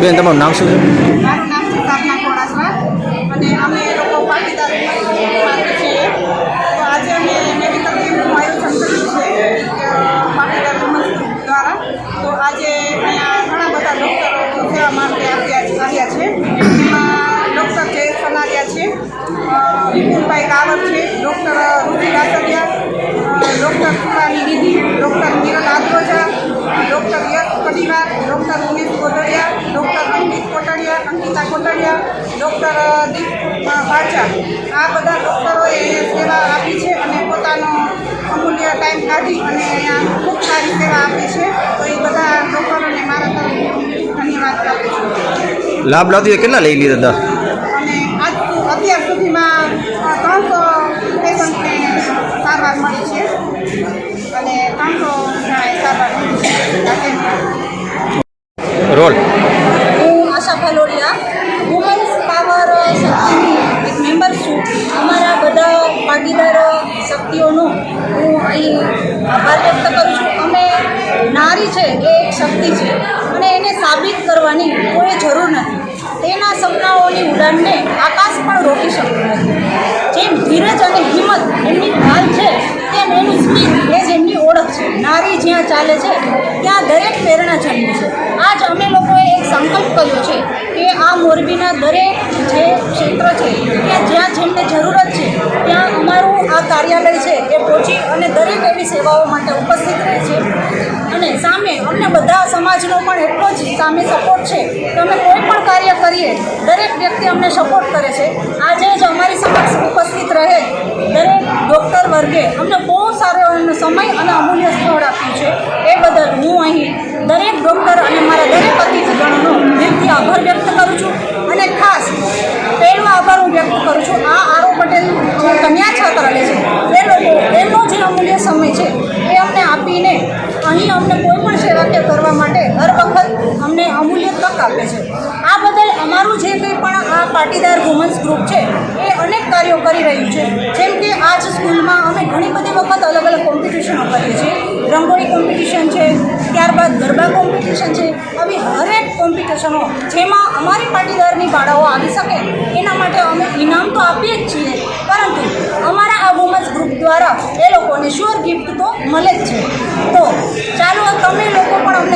બેન તમારું નામ શું મારું નામ છે સાધના અને અમે લોકો પાટીદાર છીએ. તો આજે અમે મેડિકલ કેમ્પનું આયોજન કર્યું છે પાટીદાર દ્વારા. તો આજે અહીંયા ઘણા બધા ડૉક્ટરો સેવા માટે આવ્યા છે એમાં ડૉક્ટર જે સનારિયા છે વિપુલભાઈ કાવર છે ડૉક્ટર રુચિ રાસરિયા અ, ડૉક્ટર સુરાની દીદી ડૉક્ટર ડૉક્ટર દીપ પાચા આ બધા ડૉક્ટરોએ સેવા આપી છે અને પોતાનો અમૂલ્ય ટાઈમ કાઢી અને અહીંયા ખૂબ સારી સેવા આપી છે. તો એ બધા ડૉક્ટરોને મારા તરફથી ધન્યવાદ આપું છું. લાભ લાવતી કેટલા લઈ લીધા હતા? અને આજ અત્યાર સુધીમાં ત્રણસો પેશન્ટને સારવાર મળી છે. અને ત્રણસો સારવાર રોલ. નારી છે એ એક શક્તિ છે અને એને સાબિત કરવાની કોઈ જરૂર નથી. તેના સપનાઓની ઉડાનને આકાશ પણ રોકી શકતું નથી. જેમ ધીરજ અને હિંમત એમની ઢાલ છે, તેમ એની સ્પીડ એ જ એમની ઓળખ છે. નારી જ્યાં ચાલે છે, ત્યાં દરેક પ્રેરણા જન્મે છે. આજ અમે લોકોએ એક સંકલ્પ કર્યો છે કે આ મોરબીના દરેક જે ક્ષેત્ર છે ત્યાં જ્યાં જેમને જરૂરત છે, ત્યાં અમારું આ કાર્યાલય છે એ પહોંચી અને દરેક એવી સેવાઓ માટે ઉપસ્થિત રહે છે. અને સામે. અમને બધા સમાજનો પણ એટલો જ સામે સપોર્ટ છે. કે અમે કોઈ પણ કાર્ય કરીએ, દરેક વ્યક્તિ અમને સપોર્ટ કરે છે. આજે જ અમારી સમક્ષ ઉપસ્થિત રહે. દરેક ડૉક્ટર વર્ગે અમને બહુ સારો એમનો સમય અને અમૂલ્ય સ્થળ આપ્યું છે. એ બદલ હું અહીં દરેક ડૉક્ટર અને મારા દરેક અતિથિગણનો દિલથી આભાર વ્યક્ત કરું છું. અને ખાસ પહેલો આભાર હું વ્યક્ત કરું છું. આ આરો પટેલ જે કન્યા છાત્રાલય છે એ લોકો એમનો જે અમૂલ્ય સમય છે એ અમને આપીને અહીં અમને કોઈ પણ સેવાકીય કરવા માટે હર વખત અમને અમૂલ્ય તક આપે છે. આ બદલ અમારું જે કંઈ પણ આ પાટીદાર વુમન્સ ગ્રુપ છે, એ અનેક કાર્યો કરી રહ્યું છે. જેમ કે આજ સ્કૂલમાં અમે ઘણી બધી વખત અલગ અલગ કોમ્પિટિશનો કરીએ છીએ. રંગોળી કોમ્પિટિશન છે, ત્યારબાદ ગરબા કોમ્પિટિશન છે. આવી હરેક કોમ્પિટિશનો જેમાં અમારી પાટીદારની બાળાઓ આવી શકે, એના માટે અમે ઇનામ તો આપીએ જ છીએ. પરંતુ અમારા આ વુમન્સ ગ્રુપ દ્વારા એ લોકોને શ્યોર ગિફ્ટ તો મળે જ છે.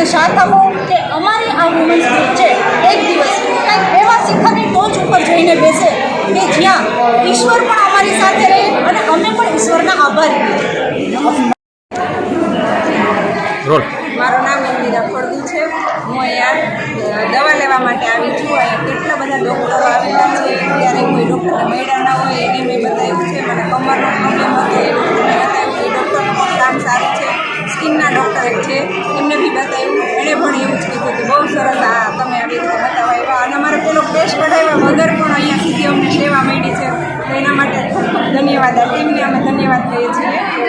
અમને સાથ આપો કે અમારી આ વુમન્સ ગ્રુપ છે એક દિવસ કંઈક એવા શિખરની ટોચ ઉપર જઈને બેસે કે જ્યાં ઈશ્વર પણ અમારી સાથે રહે અને અમે પણ ઈશ્વરના આભારી મારું નામ ઇન્દિરા ફળદુ છે. હું અહીંયા દવા લેવા માટે આવી છું. અહીંયા કેટલા બધા ડૉક્ટરો આવેલા છે ટેસ્ટ કઢાવ્યા વગર પણ અહીંયા સુધી અમને સેવા મળી છે. તો એના માટે ખૂબ ધન્યવાદ. આ ટીમને અમે ધન્યવાદ કહીએ છીએ.